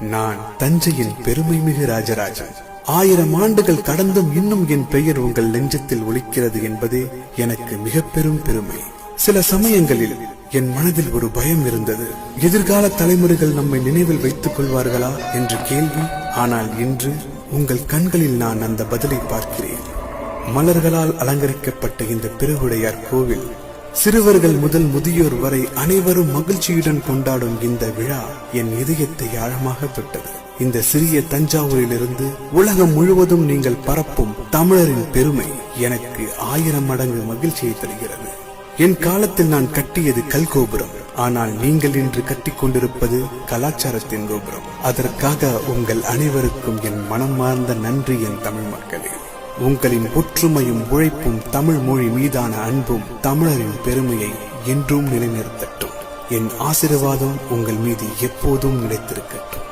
நான் தஞ்சையின் பெருமைமிகு ராஜராஜன். ஆயிரம் ஆண்டுகள் கடந்தும் இன்னும் என் பெயர் உங்கள் நெஞ்சத்தில் ஒழிக்கிறது என்பதே எனக்கு மிக பெரும் பெருமை. சில சமயங்களில் என் மனதில் ஒரு பயம் இருந்தது. எதிர்கால தலைமுறைகள் நம்மை நினைவில் வைத்துக் கொள்வார்களா என்று கேள்வி ஆனால் இன்று உங்கள் கண்களில் நான் அந்த பதிலை பார்க்கிறேன். மலர்களால் அலங்கரிக்கப்பட்ட இந்த பெருவுடையார் கோவில் சிறுவர்கள் முதல் முதியோர் வரை அனைவரும் மகிழ்ச்சியுடன் கொண்டாடும் இந்த விழா என் இதயத்தை ஆழமாக தொட்டது இந்த சிறிய தஞ்சாவூரிலிருந்து உலகம் முழுவதும் நீங்கள் பரப்பும் தமிழரின் பெருமை எனக்கு ஆயிரம் மடங்கு மகிழ்ச்சியை தருகிறது. என் காலத்தில் நான் கட்டியது கல் கோபுரம். ஆனால் நீங்கள் இன்று கட்டி கொண்டிருப்பது கலாச்சாரத்தின் கோபுரம். அதற்காக உங்கள் அனைவருக்கும் என் மனம் மார்ந்த நன்றி என் தமிழ் மக்களே. உங்களின் ஒற்றுமையும் உழைப்பும் தமிழ் மொழி மீதான அன்பும் தமிழரின் பெருமையை என்றும் நிலைநிறுத்தட்டும். என் ஆசீர்வாதம் உங்கள் மீது எப்போதும் நிலைத்திருக்கட்டும்.